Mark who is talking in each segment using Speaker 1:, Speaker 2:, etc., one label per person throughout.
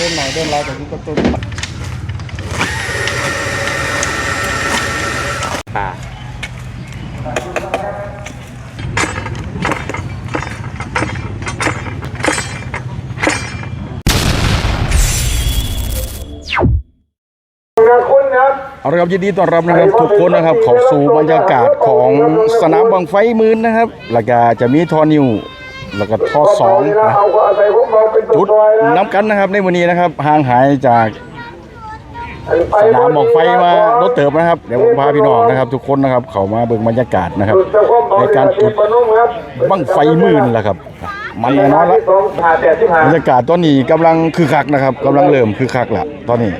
Speaker 1: เดินหน่อยเดินไรแต่ที่ก็ตุ้นป่า
Speaker 2: นะคุณครับ
Speaker 1: เอาละครับยินดีต้อนรับนะครับทุกคนนะครับเข้าสู่บรรยากาศของสนามบังไฟหมื่นนะครับแล้วก็จะมีทอนิว แล้วก็ทอสอง
Speaker 2: นะ
Speaker 1: นะ
Speaker 2: เอาก็อาศัยพวกเราเป็นตัว
Speaker 1: จุด
Speaker 2: ซอยนะ
Speaker 1: น้ำกันนะครับในวันนี้นะครับห่างหายจากสนามบังไฟมารถเติบนะครับ เดี๋ยวผมพาพี่น้องนะครับ ทุกคนนะครับ เข้ามาเบิ่งบรรยากาศนะครับ ในการจุดบังไฟหมื่นแหละครับ มันแน่นอนละ
Speaker 2: สองผ่าแปดที่ผ่า
Speaker 1: บรรยากาศตอนนี้กำลังคือคักนะครับกำลังเริ่มคือคักละตอนนี้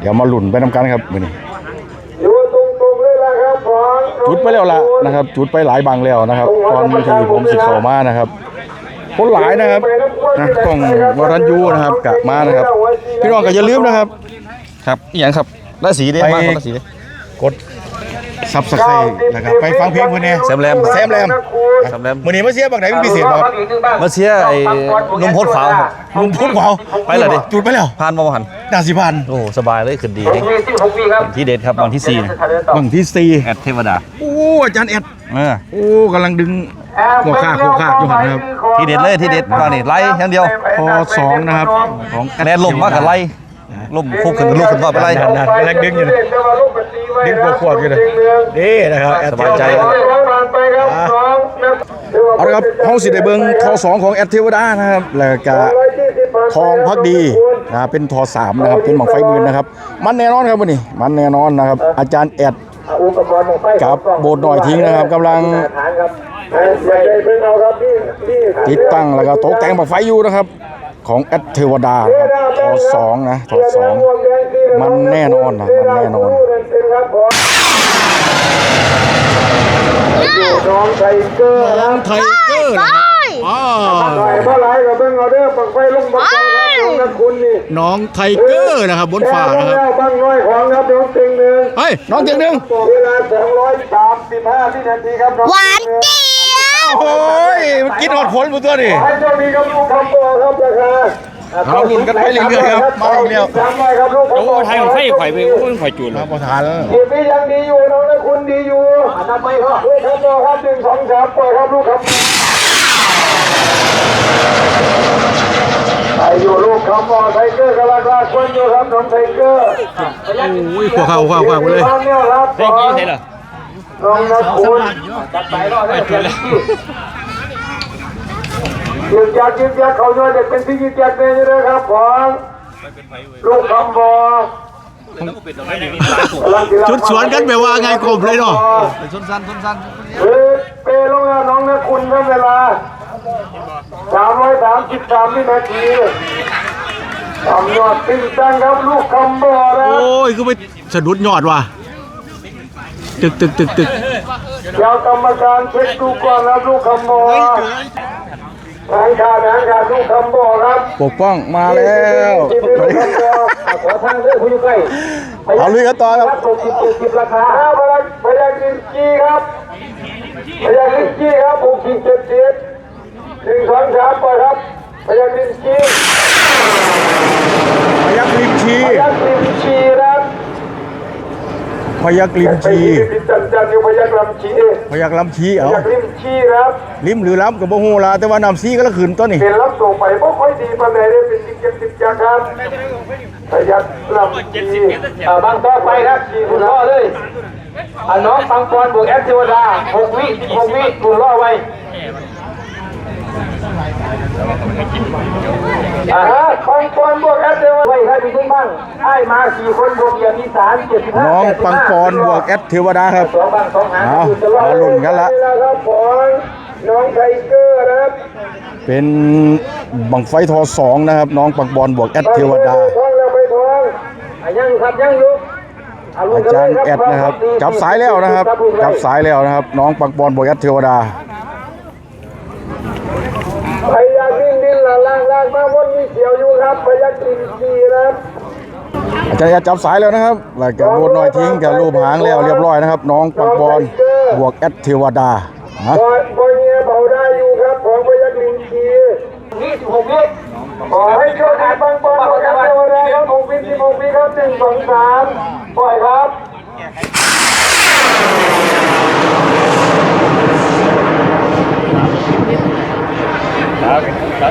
Speaker 1: เดี๋ยวมาหลุ่นไปนำกันครับมื้อนี้
Speaker 2: อยู่ตรงๆเลยละครับของ
Speaker 1: จุดไปแล้วละนะครับ จุดไปหลายบังแล้วนะครับ ตอนที่ผมสิเข้ามานะครับ คนหลายนะครับนะกล้องวรัญยูนะครับกะมานะครับ พี่น้องก็อย่าลืมนะครับ
Speaker 3: ครับอหย่างครับราศีเด้
Speaker 1: ไป
Speaker 3: มาคนราศีเด้
Speaker 1: กดซับสไครต์นะครับไปฟังเพลงเพิ่นแน่
Speaker 3: แซมแรม
Speaker 1: แซมแรม
Speaker 3: แซมแรม
Speaker 1: มื้อนี้มาเสียบักไหนเป็นพิเศษบ่ครับ
Speaker 3: มาเชียร์ไอ้นุ่มโพดขาวครับ
Speaker 1: ลุงพุ่มเขา
Speaker 3: ไปเหรอดิ
Speaker 1: จุดไปแล้ว
Speaker 3: ผ่านมาบ่หัน
Speaker 1: น่าสิพัน
Speaker 3: โอ้โหสบายเลยขึ้นดี
Speaker 2: หกวีสิบหกวีครับ
Speaker 3: ที่เด็ดครับวันที่สี่นะ
Speaker 1: บังที่สี่
Speaker 3: แอดเทวดา
Speaker 1: โอ้อาจารย์แอด
Speaker 3: เออ
Speaker 1: โอ้กำลังดึง หัวข้าหัวข้าอยู่หั่นนะครับ
Speaker 3: ที่เด็ดเลยที่เด็ดมานี่ไล่อย่างเดียว
Speaker 1: พอสองนะครับของ
Speaker 3: แนนลมมากกับไล่ลมคุกขึ้นลูกขึ้นว่าไปไล่
Speaker 1: นั่นนั่นกำลังดึงอยู่นะดึงขวบๆอยู่นะนี่นะครับแอด
Speaker 3: สบายใจ
Speaker 1: เอาละครับห้องสิได้เบิงทอสองของแอดเทวดานะครับแล้วก็ทองพักดีนะเป็นทอสามนะครับเป็นหมองไฟมืนนะครับ มันแน่นอนครับวันนี้ มันแน่นอนนะครับ อาจารย์แอดกับโบสถ์หน่อยทิ้งนะครับกำลัง ติดตั้งแล้วก็ตกแต่งบังไฟอยู่นะครับ ของแอดเทวดานะครับทอสองนะทอสองมันแน่นอนนะมันแน่นอน
Speaker 2: น้องไทเกอร์นะ
Speaker 1: ไทเกอร์นะครับอ๋อ
Speaker 2: หน่อยเมื่อไรก็เบิ่งเอาเด้อปักไฟลงบังไฟครับน้องนักคุณนี่
Speaker 1: น้องไทเกอร์นะครับบนฟ้านะครับ
Speaker 2: แล้วบังน้อยของครับน้องเต็งหนึ่ง
Speaker 1: เฮ้ยน้องเจียงหนึ่ง
Speaker 2: เวลา235วินาทีครับน้อง
Speaker 4: หวานเจี๊ยบ
Speaker 1: โอ้ยมันกินหอดผลหมดตัวดิ
Speaker 2: ให้เจ้ามีกับลูกคำบอกครับราคา
Speaker 1: เอาลุ้นกันไปเรื่อยๆครับมาอีกแล้ว
Speaker 2: สามร้อยครับลูกคำบอก
Speaker 5: ไทยของไฟไข่ไปโอ้ยไข่จุน
Speaker 1: มาประทานแล้ว
Speaker 2: ทีมนี้ยังดีอยู่น้องนักคุณดีอยู่อันนั้นไม่ครับลูกคำบอกครับหนึ่งสองสามปล่อยครับลูกคำบอกไทยอยู่ลูกคำบอกไทเกอร์กำลังลากคนอยู่ครับน้องไทเกอร์
Speaker 1: โอ้ยขวาเข้าขวาขวาไปเลย
Speaker 2: บ้านเนี่ยรับ
Speaker 5: ได้กี่ใช่เหรอ
Speaker 2: น้องนักคุณ
Speaker 5: ไข่จุนเลย
Speaker 2: ยืนยันยืนยันเขาด้วยเด็กเป็นที่ยืนยันเลยนะครับของลูกคำบอก
Speaker 1: จุดสวนกันแบบว่าไงกลมเลยเนาะ
Speaker 3: เป็นส้นสั้นส้นสั้น
Speaker 2: เออเปลงแล้วน้องนะคุณครับเวลาสามร้อยสามสิบสามวินาทีทำยอดติ้งตั้งครับลูกคำบอกนะ
Speaker 1: โอ้ยคือไปสะดุดยอดว่ะ ตึกตึกตึกตึก
Speaker 2: เดี๋ยวกรรมการเช็คดูก่อนนะลูกคำบอกทางการทางการลูกคำบอกครับ
Speaker 1: ปกป้องมาแล้ว
Speaker 2: ขอทางเรื่องผู้ยู่งใกล้
Speaker 1: เอาลุยกันต่อครับ
Speaker 2: หกสิบเจ็ดสิบราคาพยักพยักลินจีครับพยักลินจีครับหกสิบเจ็ดสิบหนึ่งสองสามไปครับพยักลินจี
Speaker 1: พยักริมชี
Speaker 2: พยักลินจีครับ
Speaker 1: พยักริมชี
Speaker 2: ไปจันจันอยู่พยักลำชี
Speaker 1: พยักลำชี
Speaker 2: พ
Speaker 1: เอา
Speaker 2: ยักลินจีครับ
Speaker 1: ริมหรือล้ำกับบ่ฮู้ละแต่ว่าน้ำซีก็ละขืนตัวนี้
Speaker 2: เป็นรับส่งไปบ่ค่อยดีปานใดได้เป็นสิบเจ็ดสิบจักครับพยักลำชีอ่าบางต่อไปครับชีคุณพ่อเลยอ่าน้องฟังกรบวกแอคทิวดาหกวิหกวิคุณรอไว้ อ่าฮะปังปอนบวกแอดเดวไว้ให้ดีขึ้นบ้างไอ้มาสี่คนบวกอย่างอีสานเจ็ดสิบห้า
Speaker 1: น้องปังปอนบวกแอดเทวดาครับ
Speaker 2: สองบางสองหาง
Speaker 1: เอาเอาลุ้นกันละ
Speaker 2: ครับผมน้องไทเกอร์นะครับ
Speaker 1: เป็นบังไฟทอสองนะครับ น้องปังปอนบวกแอดเทวดา
Speaker 2: ท้องแล้วไปท้องอะยังอยู่ครับยังอยู่ะลุ้
Speaker 1: อาน
Speaker 2: กัน
Speaker 1: จารย์
Speaker 2: เลย
Speaker 1: แอดนะครับ จับสายแล้วนะครับ จับสายแล้วนะครับ น้องปังปอนบวกแอดเทวดา
Speaker 2: พยายามดิ้นดิ้นล่างล่างล่างมาวนมีเขียวอยู่ครับพยายามกินกีนะครับ
Speaker 1: อาจารย์แอดจับสายแล้วนะครับแล้วก็โบดหน่อยทิ้งกับรูปหางแล้วเรียบร้อยนะครับ น้องปังปอนบวกแอดเทวดาฮะ
Speaker 2: บอยบอยเงียเบาได้อยู่ครับของพยักลินกีนี่หกวิขอให้โชคดีปังปอนครับงสองสามปล่อยครับ
Speaker 5: ม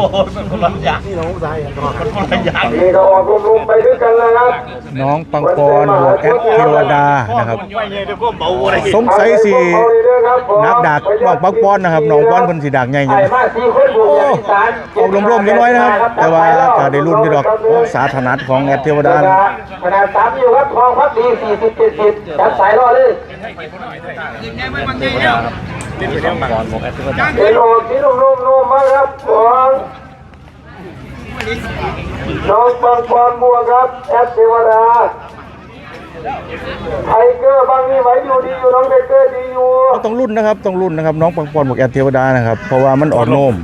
Speaker 5: าหาตัวนี้
Speaker 2: นี่ก็ออกรวมๆไปด้วยกันนะครับ
Speaker 1: น้องปังปอนบวกแอดเทวดานะครับสงสัยสินักดักน้องปังปอนนะครับน้องปอนเพิ่นสิดักใหญ่อยู่
Speaker 2: ไอ้มาสี่คนบวก
Speaker 1: โอ้
Speaker 2: อย่างอีสาน
Speaker 1: ออกลมๆนิดหน้อยนะครับ แต่ว่าก็ได้รุ่นที่ดอกโอ้สาธนัดของแอดเทวดา
Speaker 2: ขนาดสามอยู่ครับทองพักดีสี่สิบเจ็ดสิบจับสายรอเลยเป็นโอ้ที่นุ่มๆนุ่มมากครับของ น้องปังปอนบัวครับแอดเทวดาไทเกอร์บางนี่ไหวอยู่ดีอยู่น้องไทเกอร์ดีอยู่
Speaker 1: ก็ต้องรุ่นนะครับต้องรุ่นนะครับ น้องปังปอนบวกแอดเทวดานะครับ เพราะว่ามันอ่อนโน้ม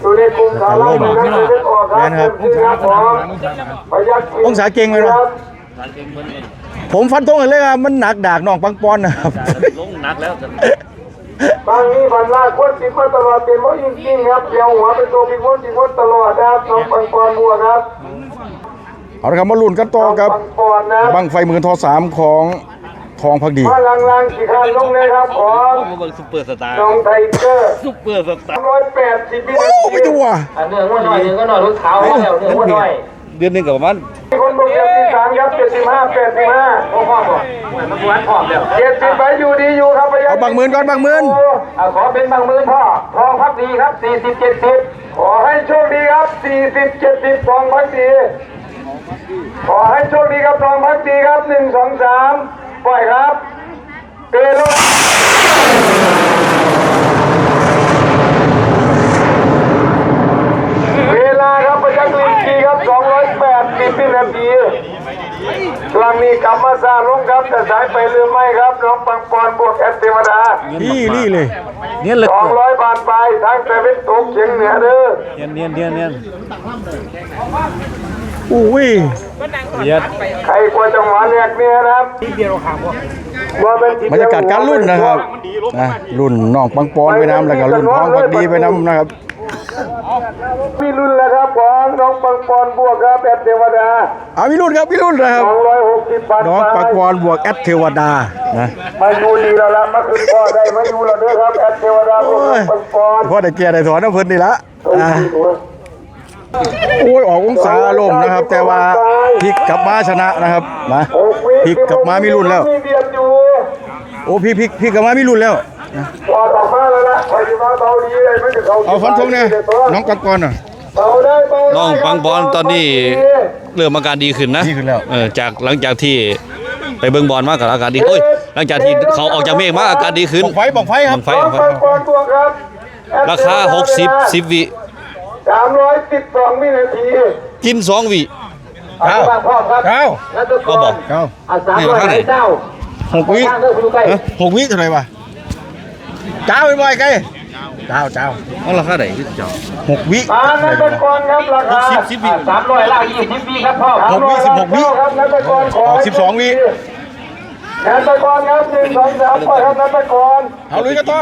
Speaker 2: อยู่ในกลุ่มขาไล่นะครัออกครับ
Speaker 1: แม่นครับ
Speaker 2: ครับผมประหยัดกิน
Speaker 1: องศาเก่งไหมวะผมฟันธงเลยว่ามันหนักดากน้องปังปอนนะครับ
Speaker 5: ลงหนักแล้ว
Speaker 2: บางนี้บรรลาคนติดมาตลอดเป็นว่ายิ่งจริงครับเดี๋ยวหัวเป็นตัวพิมพ์พิมพ์ตลอดนะครับน้องปังปอนบัวครับ
Speaker 1: เอาละครับมาลุ้นกันต่อครับ
Speaker 2: ปังปอนนะ
Speaker 1: บังไฟหมือทอสามของทองพักดี
Speaker 2: มาลังลังๆกี่คันลงเลยครับของ
Speaker 5: มาเบิ่งซุปเปอร์สตาร์
Speaker 2: น้องไทเกอร์
Speaker 5: ซุปเปอร์สตาร์
Speaker 2: ร้อยแปดสิบวิ
Speaker 1: โอ้
Speaker 2: นาที
Speaker 1: ไปดูว่ะ
Speaker 2: อันเนื้อว่าหน่อยเนื้อก็หน่อยรถเท้าแล้วเนื้อว่าหน่อย
Speaker 5: เดือนหนึงกับประมาณ
Speaker 2: มีคนบอกเจ็ดสิบสามครับเจ็ดสิบห้าแปดสิบห้าโอ้พ่อบอกมันวัดพ่อเดียวเจ็ดสิบไปอยู่ดีอยู่ครับประหยัด
Speaker 1: เอาบางหมื่นก่อนบางหมื่น
Speaker 2: อะขอเป็นบางหมื่นพ่อทองพักดีครับสี่สิบเจ็ดสิบขอให้โชคดีครับสี่สิบเจ็ดสิบทองพักดี ขอให้โชคดีครับทองพักดีครับหนึ่งสองสามปล่อยครับเกโลเวลาครับประจักษ์ลินทีครับ 280วินาทีครั้งนี้กลับมาซาลงครับแต่สายไปหรือไม่ครับน้องปังปอนบวกแอดเทวดา
Speaker 1: นี่นี่เลย
Speaker 5: เนี่ยเลย
Speaker 2: 200บาทไปทางแต่เป็นตกเฉียงเหนือเด้อ
Speaker 5: เนียนเนียนเนียนเนียน
Speaker 1: อุ้ย
Speaker 5: เย็ด
Speaker 2: ใครกลัวจังหวะแรกเนี่ยนะครับว่าเป็นที่
Speaker 1: บรรยากาศการรุ่นนะครับนะรุ่นน้องปังปอนไปน้ำแล้วก็รุ่นทองพักดีไปน้ำนะครับ
Speaker 2: มีรุ่นแล้วครับของน้องปังปอนบวกครับแอดเทวดา
Speaker 1: เอาพี่รุ่นครับพี่รุ่นนะครับ
Speaker 2: 260บาท
Speaker 1: น้องปังปอนบวกแอดเทวดานะ
Speaker 2: มาอยู่ดีแล้วละมาขึ้นพ่อได้มาอยู่แล้วเด้อครับแอดเทวดาบวกน้องปังปอน
Speaker 1: พ่อได้เกียร์ได้ถอนน้ำเพิ่นนี่ละอ่าโอ้ยออกองศาลมนะครับ แต่ว่าพลิกกลับมาชนะนะครับนะพลิกกลับมามีรุ่นแล้ว
Speaker 2: มีเบียดอยู่
Speaker 1: โอ้พี่พลิกพลิกกลับมามีรุ่นแล้ว
Speaker 2: พอต่อมาแล้วละคอยมา เบาดีเลยไม่ถึงเขา
Speaker 1: เอาฟันธงเนี่ยน้องปังปอนอะ
Speaker 2: เบาได้เบาได้
Speaker 3: น้องปังบอลตอนนี้เริ่มอาการดีขึ้นนะ
Speaker 1: ดีขึ้นแล้ว
Speaker 3: เออจากหลังจากที่ไปเบิ่งบอลมากับอาการดีโอ้ยหลังจากที่เขาออกจากเมฆมาอาการดีขึ้น
Speaker 1: บอกไฟบอกไฟครับ
Speaker 3: บังไฟ
Speaker 2: น้อง
Speaker 3: บังไฟ
Speaker 2: ปังปอนบวกครับ
Speaker 3: ราคา60 10วิ
Speaker 2: สามร้อยสิบสองวินาที
Speaker 3: กิน2วิ
Speaker 2: เอา
Speaker 1: เอา
Speaker 2: บ้างพ่อครับ
Speaker 1: เก้า
Speaker 2: แล้วตัวก่
Speaker 3: เอาบ
Speaker 2: อ
Speaker 3: อนก
Speaker 1: เก้า
Speaker 2: อาสามร้อยให้เจ้า
Speaker 1: หกวิ
Speaker 2: ข้างเด้อคุณลูกไก่
Speaker 1: เอ้ยหกวิเท่าไหร่วะเจ้าไปบ่อยไกล เจ้าเจ้า
Speaker 3: เอาราคาไหนเจ้า
Speaker 1: หกวิ
Speaker 2: มานัตกรครับราคา
Speaker 3: สิบสิบวิ
Speaker 2: สามร้อยล่างยี่สิบวิครับพ่อ
Speaker 1: หกวิสิบหกวิ
Speaker 2: ครับนัตกรขอ
Speaker 1: สิบสองวิ
Speaker 2: นัตกรครับหนึ่งสองสามปล่อยครับนัตกร
Speaker 1: เอาลุยกันต่อ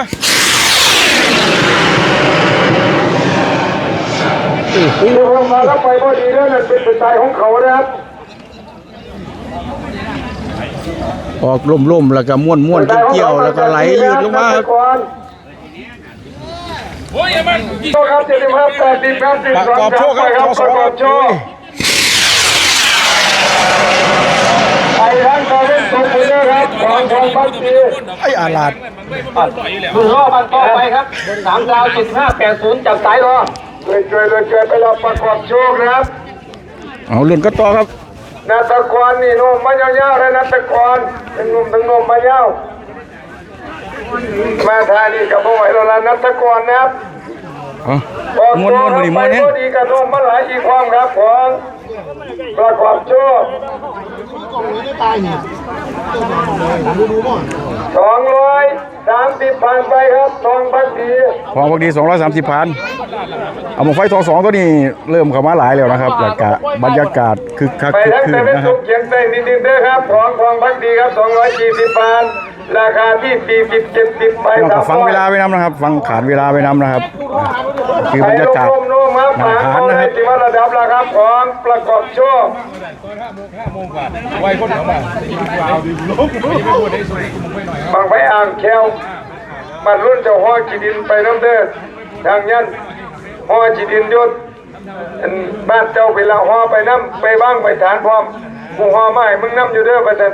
Speaker 2: ที่เพิ่มมาแล้วไปพอดีแล้วนั่นเป็นสไตล์ของเขานะครับ
Speaker 1: ออกล่มๆแล้วก็ม้วนม้วนๆเกี่ยวๆแล้วก็ไหลยืดลงมาครับ
Speaker 2: โอ้ยมันโชคครับเจ็ดสิบห้าแปดสิบครับสิบ
Speaker 1: ประกอบโชคครับ
Speaker 2: ครับประ
Speaker 1: ก
Speaker 2: อบโชค
Speaker 1: ย
Speaker 2: ไปทั้งตอนเล่นตัวคุณนะครับของของบัตรี
Speaker 1: ไอ้อาลาด
Speaker 2: มือรอบันต่อไปครับสามดาวเจ็ดห้าแปดศูนย์จากสายรอเลยช่วยเลยช่วยไปรอประกอบโชคครับ
Speaker 1: เอาเล่นก็ต่อครับ
Speaker 2: นาตะกรนี่นุ่มมายาวๆเลยนาตะกรเป็นนุ่มทั้งนุ่มมายาว มาทานี่กับพวกไหวแล้วล่ะนาตะกรนะครับ
Speaker 1: เอาม้วนม้วนๆมาดิม้วน
Speaker 2: ไป
Speaker 1: เนี่ย
Speaker 2: ก็ดีกับหนุ่มมาหลายอีกความครับของประกอบโชคสองร้อยสามสิบผ่านไปครับทองพักดี
Speaker 1: พอพอดี230พันเอาหมกไฟทองสองตัวนี้เริ่มเข้ามาหลายแล้วนะครับแล้วก็บรรยากาศคึกคัก
Speaker 2: ไป
Speaker 1: คึก
Speaker 2: ทั้ง
Speaker 1: คื
Speaker 2: แต่
Speaker 1: น
Speaker 2: เป็น
Speaker 1: นะค
Speaker 2: สุ
Speaker 1: รับ
Speaker 2: กเขียงแต่งนิดๆเด้อครับของทองพักดีครับ240บาท ราคาที่40 70ไป
Speaker 1: ต้อง
Speaker 2: สาม
Speaker 1: ฟังเวลาไปนำนะครับ ฟังขาดเวลาไปนำนะครับคือบรรยากาศ
Speaker 2: ร่มๆครับ
Speaker 1: หน้าฐานนะครับ
Speaker 2: ที่ว่าระดับราคาพร้อมประกอบโชคบางไฟอ่างแควมันรุ่นเจ้าห้อขีดินไปน้ำเด้อทางยันห้อขีดินยศอันบ้านเจ้าเวลาห้อไปน้ำไปบ้างไปฐานพร้อม กูห้อไม่มึงน้ำอยู่เด้อประเทศ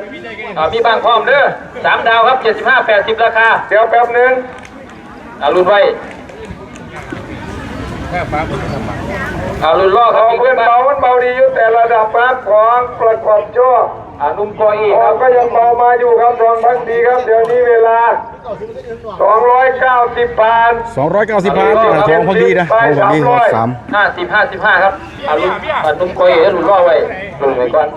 Speaker 6: อ่ามีบางพร้อมเด้อสามดาวครับ75 80ราคา
Speaker 2: เดี๋ยวแป๊บหนึง
Speaker 6: อ่ารุ่นไว้อ่ารุ่นล่อค
Speaker 2: ข
Speaker 6: รับ
Speaker 2: อง
Speaker 6: อีก
Speaker 2: เพื่อน
Speaker 6: บ้า
Speaker 2: เบามันเบาดีอยู่แต่ระดับครับของประกอบโชค
Speaker 6: อ่านุ่มกออี
Speaker 2: ท
Speaker 6: ค
Speaker 2: อ
Speaker 6: รั
Speaker 2: ง
Speaker 6: บ
Speaker 2: ก็ยังเบามาอยู่ครับทองพักดีครับ เดี๋ยวนี้เวลา 290ผ่าน
Speaker 1: 290พานทองพักดีนะทองพักดีทองสาม
Speaker 6: 50 55ครับอ่ารุ่นอ่านุ่มกออีรุ่นล่อไว้รุ่นไว้ก่อน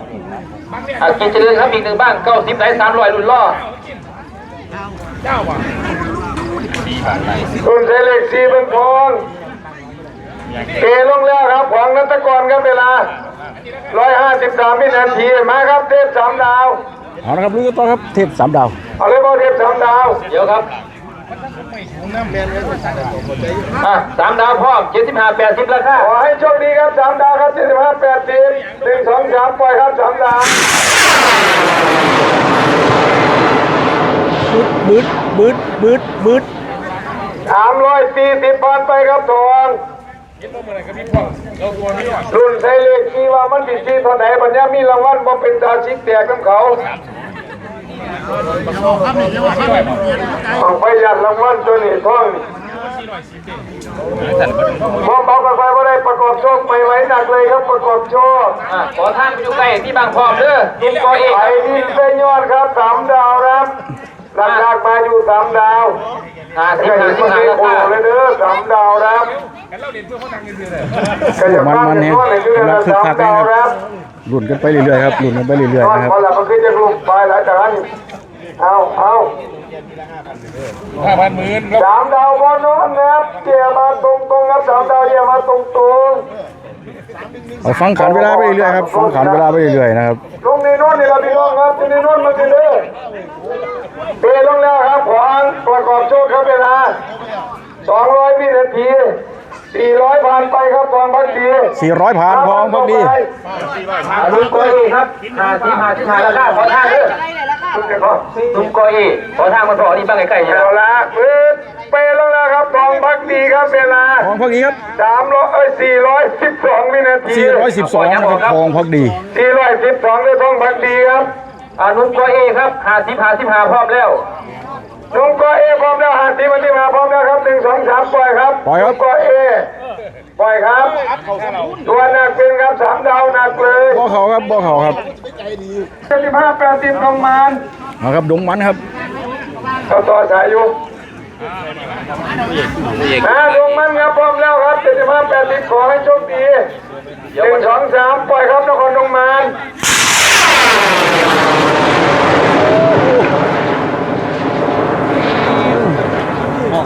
Speaker 6: อ่ากินเจริญครับอีกหนึ่งบ้าง90ไหล300รุ่นล่อ
Speaker 2: คุณเซเล็กซีเป็นทองเกลงแล้วครับของนัตกรครับเวลา 153วินาทีมาครับเทพสามดาว
Speaker 1: เอาละครับลุยกันต่อครับเทพสามดาว
Speaker 2: เอาเลยบอลเทพสามดาว
Speaker 6: เดี๋ยวครับอ่าสามดาวพร้อม75 80ราคา
Speaker 2: ขอให้โชคดีครับสามดาวครับ75 80หนึ่งสองสามปล่อยครับสามดาว
Speaker 1: บึดบึดบึดบึด
Speaker 2: สามร้อยสี่สิบพันไปครับทอง รุ่นไทยเลขที่ว่ามันผิดที่เท่าไหนปัญญามีรางวัลบ่เป็นตาชิกแตกน้ำเขาออกไปยัดรางวัลตัวนี้ท่องมองเบากันไปว่าได้ประกอบโชคไปไว้หนักเลยครับประกอบโชค
Speaker 6: อ่าขอท่านไปอยู่ใกล้ที่บางพร้อมเด้อนุ่มกออี
Speaker 2: ไปที่เซยอดครับสามดาวครับราคามาอยู่สามดาว
Speaker 6: อ่า
Speaker 2: ก็
Speaker 6: สิบ
Speaker 2: เห็
Speaker 6: ห้านสิบ
Speaker 2: คน
Speaker 6: ห้า
Speaker 2: นี้
Speaker 6: รา
Speaker 2: โอ้
Speaker 6: คา
Speaker 2: เลยเด้อสามดาวครับ ก็อย่า
Speaker 1: มัน
Speaker 2: พลาด
Speaker 1: มัน
Speaker 2: ใน
Speaker 1: เนี่ย
Speaker 2: ตัวเลยเด้
Speaker 1: กำลั
Speaker 2: อง
Speaker 1: คึก
Speaker 2: สาม
Speaker 1: คักเลย
Speaker 2: ดาว
Speaker 1: ค
Speaker 2: ค
Speaker 1: รั
Speaker 2: รั
Speaker 1: บบลุ้นกันไปเรื่อยๆครับลุ้นกันไปเรื่อย
Speaker 2: ตอน
Speaker 1: ๆนะครับ
Speaker 2: พอแล้วมันคือจะลูกไปหลายจากนั้นเอาเอาห้าพันหมื่นสามดาวบอลน้องนะครับเจียมาตรงตรงๆครับสามดาวเจียมาตรงตรง
Speaker 1: เอาฟังขันเวลาไปเรื่อยๆครับฟังขันเวลาไปเรื่อยๆนะครับ
Speaker 2: ลงในโน่นนี่เราพี่น้องครับที่ในโน่นมาคือเด้อเปลงแล้วครับขวางประกอบโชคครับเวลา200วินาที 400ผ่านไปครับทองพักดี
Speaker 1: 400ผ่านทองพักดี
Speaker 6: อ่านุ่มกออีครับห้าสิบห้าสิบห้าราคาขอท่านเด้อนุ่มกออีขอท่านมาต่อนี่บ้างใกล้ๆ
Speaker 2: เอาละปึ๊ดเปลงแล้วครับทองพักดีครับเวลา
Speaker 1: ทองพักดีครับ
Speaker 2: สามร้อยเอ้ยสี่ร้อยสิบสองวินาที
Speaker 1: 412นะครับทองพักดี
Speaker 2: สี่ร้อยสิบสองได้ทองพักดีครับ
Speaker 6: อ่านุ่มกออีครับห้าสิบห้าสิบห้าพร้อมแล้ว
Speaker 2: น้องก็เอพร้อมแล้วหาสิวันที่มาพร้อมแล้วครับหนึ่งสองสามปล่อยครับ
Speaker 1: ปล่อยครับ
Speaker 2: น้งก็เอปล่อยครับตัวหนักเป็นครับสามดาวหนักเลย
Speaker 1: บ่เขาครับบ่เขาครับ
Speaker 2: เจ็ดสิบห้าแปดสิบประมาณ
Speaker 1: เอาครับดงมันครับ
Speaker 2: ต่อต่อสายอยู่นะดวงมันครับพร้อมแล้วครับเจ็ดสิบห้าแปดสิบขอให้โชคดีหนึ่งสองสามปล่อยครับนครดงมัน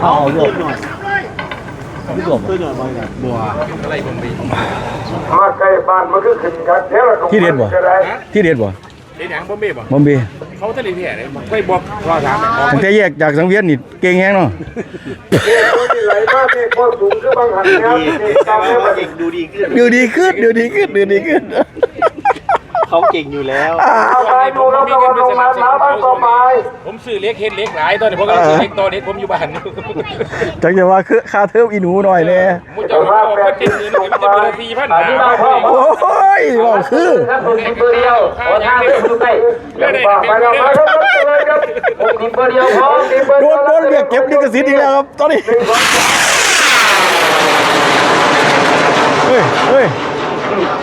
Speaker 3: เขาเอาลวกหน่อยไ
Speaker 2: มาใกล้บ้านมันก็ขึ้นครับเดี๋ยวเรา
Speaker 1: ที่เด็ดบ่
Speaker 2: ก็ได้
Speaker 1: ที่เด็ดบ่
Speaker 5: เด็กหยังบ่มีบ่
Speaker 1: บอมบี
Speaker 5: เขาทะเลที่ไหนไม่บอกรอถาม
Speaker 1: ตั้งแต่แยกจากสังเวียนนี่เก่งแฮงเนาะ
Speaker 2: เด็กตัวที่ไหลมากนี่พอสูงคือบางหันครับนี่ตามนี้มัน
Speaker 1: ดูดีขึ้นดูดีขึ้นดูดีขึ้น
Speaker 7: เขาเก่งอยู่แล้ว
Speaker 2: เอาไปดูครับตะวันลงมาหมาบ้านต่อไป
Speaker 5: ผมซื้อเล็กเฮ็ดเล็กหลายตอนนี้ผมก็ซื้อเล็กตัวเล็กผมอยู่บ้าน
Speaker 1: จังจะว่าคือค่าเทอมอีหนูหน่อยแน่
Speaker 5: มุจะว่าแปดสิบนี่มันจะมีสี่พันหา
Speaker 1: โอ้ยบอกคือ
Speaker 6: ครับหกสิบเบอร์เดียวขอท่านเด้ออยู่ใกล้
Speaker 2: เดี๋ยวฝากไปแล้วมาครับรถเลยครับ
Speaker 6: หกสิบเบอร์เดียวพร้อม
Speaker 1: โดนโดนเรียกเก็บลิขสิทธิ์อีกแล้วครับตอนนี้เฮ้ยเฮ้ย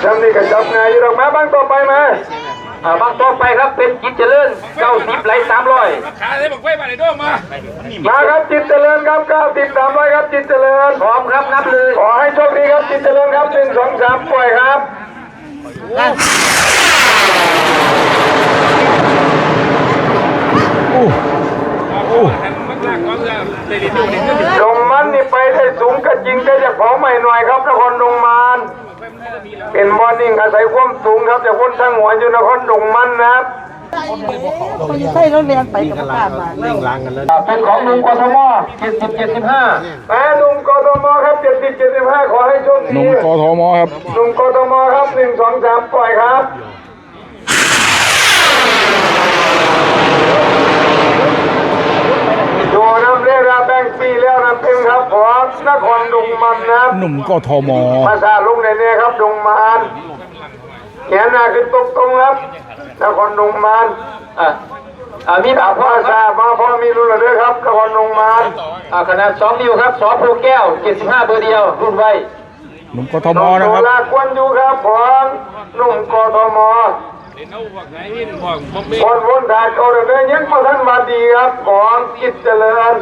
Speaker 2: จำนี่กับจับนายอยู่ดอกมาบ้านต่อไปมา
Speaker 6: อ่าบางต่อไปครับเป็นกิจเจริญเก้าสิบไหลสามร้อย
Speaker 5: ขาได้บอกไว้มาในด้วงมา
Speaker 2: มาครับจิตเจริญครับ90 300ครับจิตเจริญ
Speaker 6: พร้อมครับนับเลย
Speaker 2: ขอให้โชคดีครับจิตเจริญครับหนึ่งสองสามปล่อยครับ
Speaker 5: มันลากความเรื่องเตลิดดูนี่คือ
Speaker 2: ดงมันนี่ไปได้สูงก็จริงแต่จะขอใหม่หน่อยครับนครดงมัน เป็นบอลนิ่งอาศัยความสูงครับแต่คนทั้งหัวอยู่นครดงมันนะครับ
Speaker 8: ใช่รถเรียนไปกับป้ามา
Speaker 7: นิ่งล้างกันแล้ว
Speaker 6: เป็นของลุงกทม70 75
Speaker 2: แม่หนุ่มกทมครับเจ็ดสิบเจ็ดสิบห้าขอให้โชค
Speaker 1: ห
Speaker 2: ดี
Speaker 1: นุ่มกทมครับ
Speaker 2: หนุ่มกทมครับหนึ่งสองสามปล่อยครับดูน้ำเรียกรา แบงปีแล้วนะเป็นครับขอนครดุงมันนะ
Speaker 1: หนุ่มกทม
Speaker 2: ภาษาลุงในเนี่ยครับดุงมันแขนหน้าขึ้นตรงตรงๆครับนครดุงมัน
Speaker 6: อะอ่ามี
Speaker 2: ถา
Speaker 6: ถามม
Speaker 2: พ่อ
Speaker 6: พ่อ
Speaker 2: ทราบมาพ่อมีรุ่นละด้วยครับนครดุงมัน
Speaker 6: อ่าขนาด2นิ้วครับสอโพแก้ว75เบอร์เดียวรุ่นไว้
Speaker 1: หนุ่มกทม
Speaker 2: น้อง
Speaker 1: นะ
Speaker 2: โซ
Speaker 1: ครับ
Speaker 2: ลาควนอยู่ครับผมหนุ่มกทม
Speaker 5: เล่นเอาพวกไหนวินพวกบอมเบ้
Speaker 2: คนวนถ่ายเขาเดินยังมาท่านมาดีครับของกิจเจริญ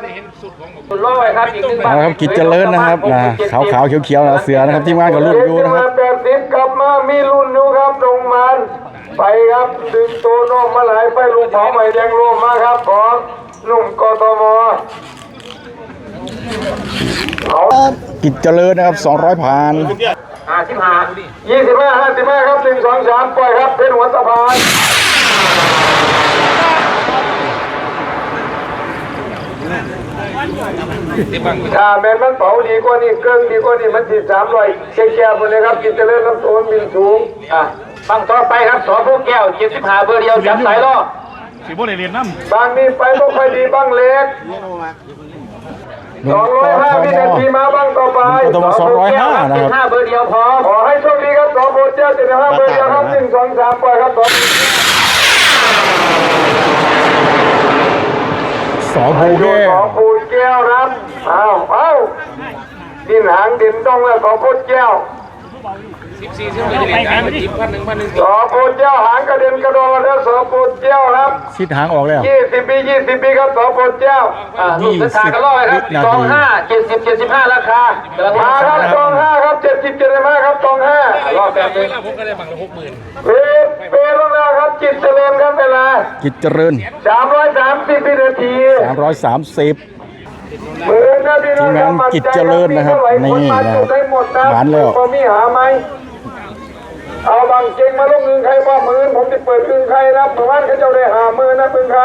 Speaker 6: รุ่นร้อยครับอีกหนึ่งบาท
Speaker 1: นะครับกิจเจริญนะครับนะขาวขาวๆเขียวๆนะเสือนะครับทีมงานกับรุ่นอยู่นะครับ
Speaker 2: แปดสิบกลับมามีรุ่นอยู่ครับตรงมันไปครับดึงตัวน้องมาหลายไปลุงเผาใหม่แดงรวมมาครับของหนุ่มกทมเขา
Speaker 1: กิจเจริญนะครับ200ผ่าน
Speaker 6: 55
Speaker 2: ยี่สิบห้าห้าสิบห้าครับหนึ่งสองสามปล่อยครับเป็นหัวสะพานถ้าแมนมันเผาดีกว่านี่เครื่องดีกว่านี่มันสิสามร้อยแก่ๆหมดเลยครับกิจเจริญน้ำโซนบินสูง
Speaker 6: อะฟังต่อไปครับสอโพแก้ว75เบอร์เดียวจับสายล่อ
Speaker 5: สิบ่ได้เรียนน้ำ
Speaker 2: บางนี้ไปบ่ค่อยดีบ้างเล็ก
Speaker 1: หนุ่
Speaker 2: ส
Speaker 1: ม
Speaker 2: อง
Speaker 1: ก
Speaker 2: ร้อยห้า
Speaker 1: ท
Speaker 2: วิ
Speaker 1: ม
Speaker 2: นาทีมาบ้างต่อไป
Speaker 1: หนุ่มกทม205นะครับ
Speaker 6: 75เบอร์เดียวพอ
Speaker 2: ขอให้โชคดีครับสองโบเจ้าเจ็ดห้าเบอร์เดียวครับหนึ่งสองสามปล่อยครับสอง
Speaker 1: สอภูแก้
Speaker 2: ส
Speaker 1: ว
Speaker 2: องปูนแก้วครับอ้าวอ้าวดินหางดินต้องแล้วสองปูนแก้ว
Speaker 5: 14ซึ่งไปเรียนการมาทีพันหนึ่งพันหนึ่ง
Speaker 2: สองปูนแก้วหางกระเด็นกระโดดแล้วสองปูนแก้วครับ
Speaker 1: ชิดหางออกแล้ว
Speaker 2: ยี่สิบปียี่สิบปีครับสองปูนแก้ว
Speaker 6: อ่าลูกสุดท้ายก็ล่อไว้ครับสองห้าเจ็ดสิบเจ็ดสิบห้าราคากำลัง
Speaker 2: มา
Speaker 6: มา
Speaker 2: ค
Speaker 6: ค
Speaker 2: รั
Speaker 6: รั
Speaker 2: บบสองห้าครับเจ็ดสิบเจ็ดสิบห้าครับสองห้า
Speaker 6: รอบแบบนึง
Speaker 5: ผมก็ได้บังละหกหมื่น
Speaker 2: เปเปลงแล้วครับจิตเจริญครับเวลา
Speaker 1: กิจเจริญ
Speaker 2: สามร้อยสามสิบวินาที
Speaker 1: 330
Speaker 2: มือนะพี่น้อง
Speaker 1: ทีมงานกิจเจริญนะครับนี่นะครับ
Speaker 2: ได้หมดนะ
Speaker 1: หวานแล้ว
Speaker 2: พอมีหาไหม เอาบางเก่งมาลงเงินใครว่ามือผมจะเปิดเงินใครนะประมาณเขาเจ้าได้หามือนะมือใคร